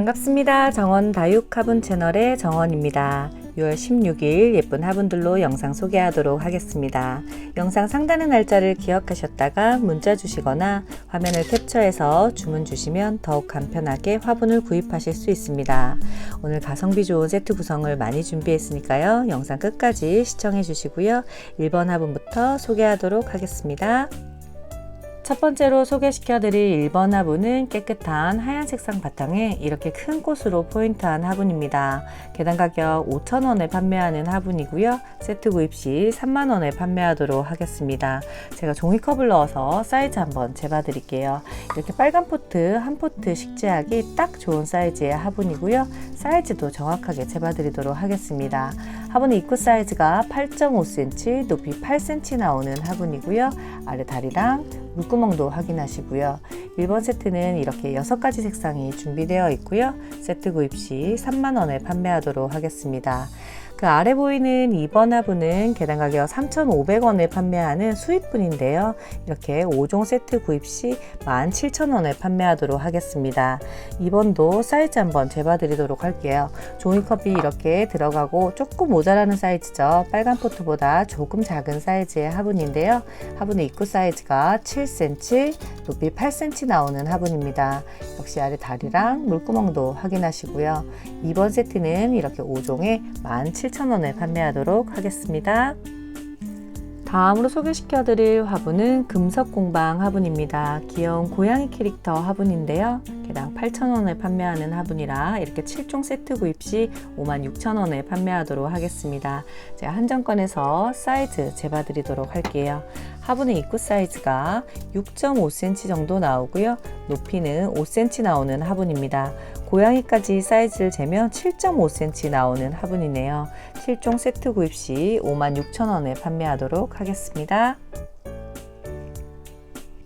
반갑습니다. 정원 다육 화분 채널의 정원입니다. 6월 16일 예쁜 화분들로 영상 소개하도록 하겠습니다. 영상 상단의 날짜를 기억하셨다가 문자 주시거나 화면을 캡처해서 주문 주시면 더욱 간편하게 화분을 구입하실 수 있습니다. 오늘 가성비 좋은 세트 구성을 많이 준비했으니까요. 영상 끝까지 시청해 주시고요. 1번 화분부터 소개하도록 하겠습니다. 첫 번째로 소개시켜드릴 1번 화분은 깨끗한 하얀 색상 바탕에 이렇게 큰 꽃으로 포인트한 화분입니다. 개당 가격 5,000원에 판매하는 화분이고요. 세트 구입 시 3만원에 판매하도록 하겠습니다. 제가 종이컵을 넣어서 사이즈 한번 재봐드릴게요. 이렇게 빨간 포트 한 포트 식재하기 딱 좋은 사이즈의 화분이고요. 사이즈도 정확하게 재봐드리도록 하겠습니다. 화분의 입구 사이즈가 8.5cm, 높이 8cm 나오는 화분이고요. 아래 다리랑 물구멍도 확인하시고요. 1번 세트는 이렇게 6가지 색상이 준비되어 있고요. 세트 구입 시 3만원에 판매하도록 하겠습니다. 그 아래 보이는 2번 화분은 개당 가격 3,500원에 판매하는 수입분인데요. 이렇게 5종 세트 구입 시 17,000원에 판매하도록 하겠습니다. 2번도 사이즈 한번 재봐드리도록 할게요. 종이컵이 이렇게 들어가고 조금 모자라는 사이즈죠. 빨간 포트보다 조금 작은 사이즈의 화분인데요. 화분의 입구 사이즈가 7cm, 높이 8cm 나오는 화분입니다. 역시 아래 다리랑 물구멍도 확인하시고요. 2번 세트는 이렇게 5종에 17,000원 7,000원에 판매하도록 하겠습니다. 다음으로 소개시켜드릴 화분은 금석공방 화분입니다. 귀여운 고양이 캐릭터 화분인데요. 개당 8,000원에 판매하는 화분이라 이렇게 7종 세트 구입 시 56,000원에 판매하도록 하겠습니다. 제가 한정권에서 사이즈 재봐드리도록 할게요. 화분의 입구 사이즈가 6.5cm 정도 나오고요. 높이는 5cm 나오는 화분입니다. 고양이까지 사이즈를 재면 7.5cm 나오는 화분이네요. 7종 세트 구입 시 56,000원에 판매하도록 하겠습니다.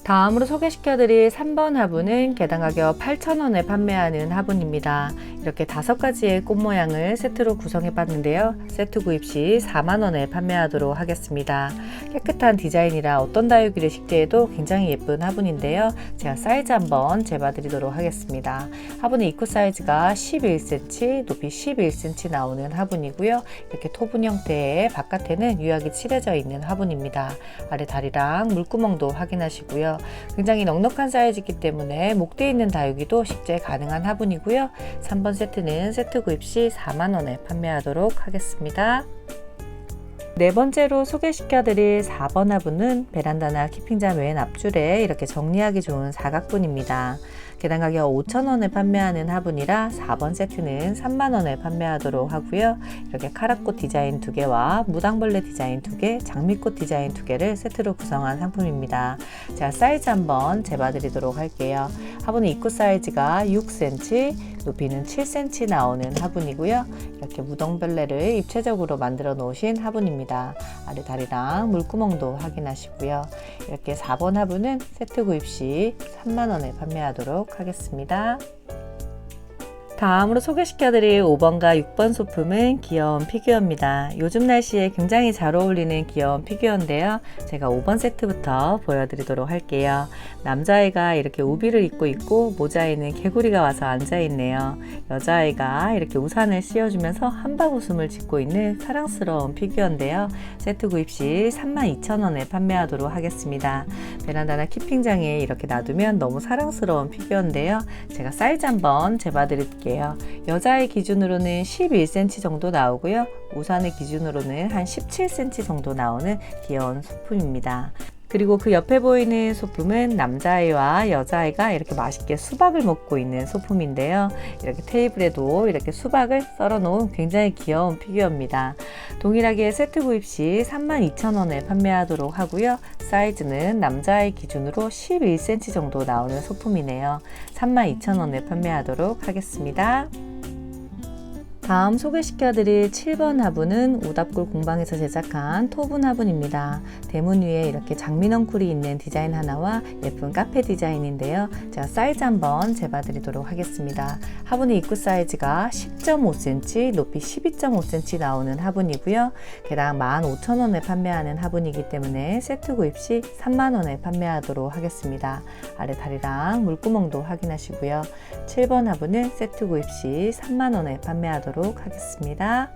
다음으로 소개시켜드릴 3번 화분은 개당 가격 8,000원에 판매하는 화분입니다. 이렇게 다섯 가지의 꽃 모양을 세트로 구성해 봤는데요. 세트 구입 시 4만원에 판매하도록 하겠습니다. 깨끗한 디자인이라 어떤 다육이를 식재해도 굉장히 예쁜 화분인데요. 제가 사이즈 한번 재봐드리도록 하겠습니다. 화분의 입구 사이즈가 11cm, 높이 11cm 나오는 화분이고요. 이렇게 토분 형태의 바깥에는 유약이 칠해져 있는 화분입니다. 아래 다리랑 물구멍도 확인하시고요. 굉장히 넉넉한 사이즈이기 때문에 목대 있는 다육이도 식재 가능한 화분이고요. 3번 세트는 세트 구입 시 4만원에 판매하도록 하겠습니다. 네 번째로 소개시켜드릴 4번 화분은 베란다나 키핑자 맨 앞줄에 이렇게 정리하기 좋은 사각분입니다. 개당 가격 5,000원에 판매하는 화분이라 4번 세트는 3만원에 판매하도록 하고요. 이렇게 카라꽃 디자인 2개와 무당벌레 디자인 2개, 장미꽃 디자인 2개를 세트로 구성한 상품입니다. 자, 사이즈 한번 재봐드리도록 할게요. 화분의 입구 사이즈가 6cm, 높이는 7cm 나오는 화분이고요. 이렇게 무당벌레를 입체적으로 만들어 놓으신 화분입니다. 아래 다리랑 물구멍도 확인하시고요. 이렇게 4번 화분은 세트 구입 시 3만원에 판매하도록 하겠습니다. 다음으로 소개시켜드릴 5번과 6번 소품은 귀여운 피규어입니다. 요즘 날씨에 굉장히 잘 어울리는 귀여운 피규어인데요. 제가 5번 세트부터 보여드리도록 할게요. 남자아이가 이렇게 우비를 입고 있고 모자에는 개구리가 와서 앉아있네요. 여자아이가 이렇게 우산을 씌워주면서 한박 웃음을 짓고 있는 사랑스러운 피규어인데요. 세트 구입 시 32,000원에 판매하도록 하겠습니다. 베란다나 키핑장에 이렇게 놔두면 너무 사랑스러운 피규어인데요. 제가 사이즈 한번 재봐드릴게요. 볼게요. 여자의 기준으로는 11cm 정도 나오고요. 우산의 기준으로는 한 17cm 정도 나오는 귀여운 소품입니다. 그리고 그 옆에 보이는 소품은 남자아이와 여자아이가 이렇게 맛있게 수박을 먹고 있는 소품인데요. 이렇게 테이블에도 이렇게 수박을 썰어 놓은 굉장히 귀여운 피규어입니다. 동일하게 세트 구입 시 32,000원에 판매하도록 하고요. 사이즈는 남자아이 기준으로 11cm 정도 나오는 소품이네요. 32,000원에 판매하도록 하겠습니다. 다음 소개시켜드릴 7번 화분은 우답골 공방에서 제작한 토분 화분입니다. 대문 위에 이렇게 장민왕쿨이 있는 디자인 하나와 예쁜 카페 디자인인데요. 제가 사이즈 한번 재봐드리도록 하겠습니다. 화분의 입구 사이즈가 10.5cm, 높이 12.5cm 나오는 화분이고요. 개당 15,000원에 판매하는 화분이기 때문에 세트 구입 시 3만원에 판매하도록 하겠습니다. 아래 다리랑 물구멍도 확인하시고요. 7번 화분은 세트 구입 시 3만원에 판매하도록 하겠습니다.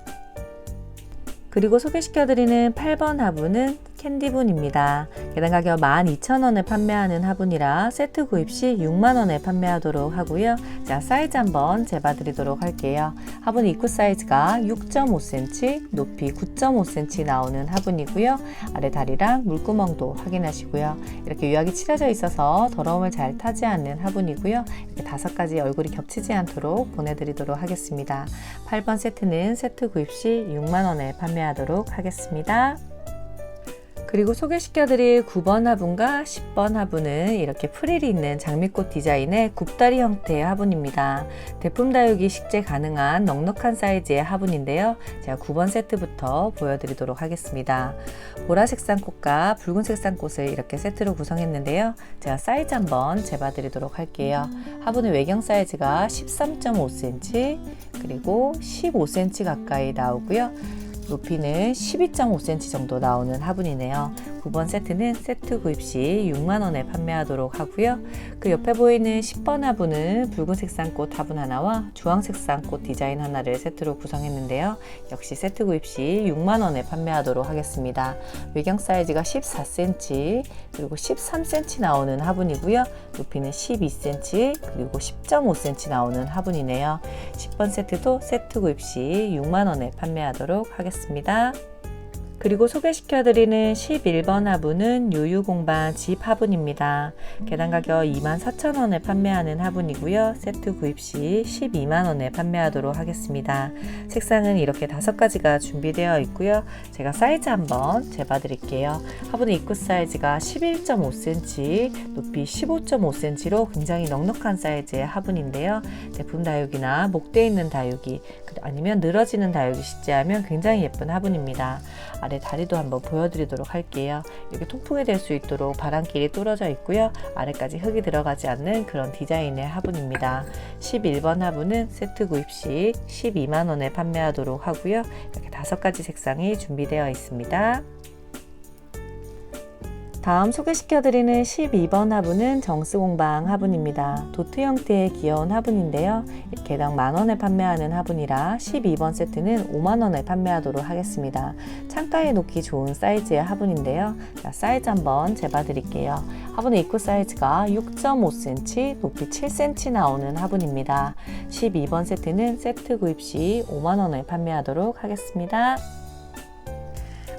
그리고 소개시켜드리는 8번 화분은 캔디분입니다. 계단 가격 12,000원에 판매하는 화분이라 세트 구입 시 6만원에 판매하도록 하고요. 자, 사이즈 한번 재봐 드리도록 할게요. 화분 입구 사이즈가 6.5cm, 높이 9.5cm 나오는 화분이고요. 아래 다리랑 물구멍도 확인하시고요. 이렇게 유약이 칠해져 있어서 더러움을 잘 타지 않는 화분이고요. 이렇게 다섯 가지 얼굴이 겹치지 않도록 보내드리도록 하겠습니다. 8번 세트는 세트 구입 시 6만원에 판매하도록 하겠습니다. 그리고 소개시켜드릴 9번 화분과 10번 화분은 이렇게 프릴이 있는 장미꽃 디자인의 굽다리 형태의 화분입니다. 대품 다육이 식재 가능한 넉넉한 사이즈의 화분인데요. 제가 9번 세트부터 보여드리도록 하겠습니다. 보라색 쌍꽃과 붉은색 쌍꽃을 이렇게 세트로 구성했는데요. 제가 사이즈 한번 재봐드리도록 할게요. 화분의 외경 사이즈가 13.5cm 그리고 15cm 가까이 나오고요. 높이는 12.5cm 정도 나오는 화분이네요. 9번 세트는 세트 구입 시 6만원에 판매하도록 하고요. 그 옆에 보이는 10번 화분은 붉은색 쌍꽃 화분 하나와 주황색 쌍꽃 디자인 하나를 세트로 구성했는데요. 역시 세트 구입 시 6만원에 판매하도록 하겠습니다. 외경 사이즈가 14cm 그리고 13cm 나오는 화분이고요. 높이는 12cm 그리고 10.5cm 나오는 화분이네요. 10번 세트도 세트 구입 시 6만원에 판매하도록 하겠습니다. 하겠습니다. 그리고 소개시켜드리는 11번 화분은 유유공방 집 화분입니다. 계단 가격 24,000원에 판매하는 화분이고요. 세트 구입 시 12만원에 판매하도록 하겠습니다. 색상은 이렇게 다섯 가지가 준비되어 있고요. 제가 사이즈 한번 재봐드릴게요. 화분의 입구 사이즈가 11.5cm, 높이 15.5cm로 굉장히 넉넉한 사이즈의 화분인데요. 제품 다육이나 목대 있는 다육이 아니면 늘어지는 다육이 식재하면 굉장히 예쁜 화분입니다. 아래 다리도 한번 보여드리도록 할게요. 이렇게 통풍이 될 수 있도록 바람길이 뚫어져 있고요. 아래까지 흙이 들어가지 않는 그런 디자인의 화분입니다. 11번 화분은 세트 구입 시 12만원에 판매하도록 하고요. 이렇게 다섯 가지 색상이 준비되어 있습니다. 다음 소개시켜드리는 12번 화분은 정스공방 화분입니다. 도트 형태의 귀여운 화분인데요. 개당 만원에 판매하는 화분이라 12번 세트는 5만원에 판매하도록 하겠습니다. 창가에 놓기 좋은 사이즈의 화분인데요. 자, 사이즈 한번 재봐드릴게요. 화분의 입구 사이즈가 6.5cm, 높이 7cm 나오는 화분입니다. 12번 세트는 세트 구입 시 5만원에 판매하도록 하겠습니다.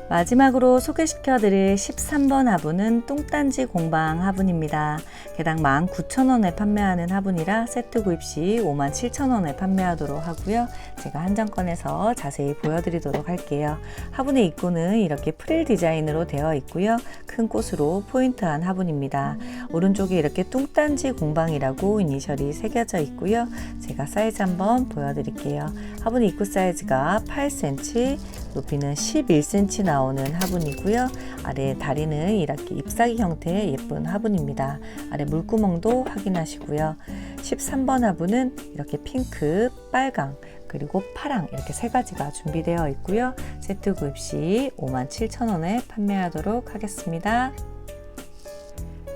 마지막으로 소개시켜드릴 13번 화분은 똥딴지 공방 화분입니다. 개당 19,000원에 판매하는 화분이라 세트 구입 시 57,000원에 판매하도록 하고요. 제가 한정권에서 자세히 보여드리도록 할게요. 화분의 입구는 이렇게 프릴 디자인으로 되어 있고요. 큰 꽃으로 포인트한 화분입니다. 오른쪽에 이렇게 뚱딴지 공방이라고 이니셜이 새겨져 있고요. 제가 사이즈 한번 보여드릴게요. 화분의 입구 사이즈가 8cm, 높이는 11cm 나오는 화분이고요. 아래 다리는 이렇게 잎사귀 형태의 예쁜 화분입니다. 아래 물구멍도 확인하시고요. 13번 화분은 이렇게 핑크, 빨강, 그리고 파랑 이렇게 세 가지가 준비되어 있고요. 세트 구입 시 57,000원에 판매하도록 하겠습니다.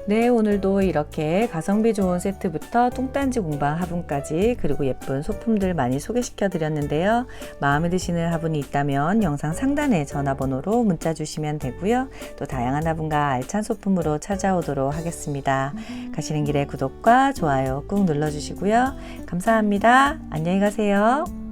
네, 오늘도 이렇게 가성비 좋은 세트부터 뚱딴지 공방 화분까지 그리고 예쁜 소품들 많이 소개시켜 드렸는데요. 마음에 드시는 화분이 있다면 영상 상단에 전화번호로 문자 주시면 되고요. 또 다양한 화분과 알찬 소품으로 찾아오도록 하겠습니다. 가시는 길에 구독과 좋아요 꾹 눌러주시고요. 감사합니다. 안녕히 가세요.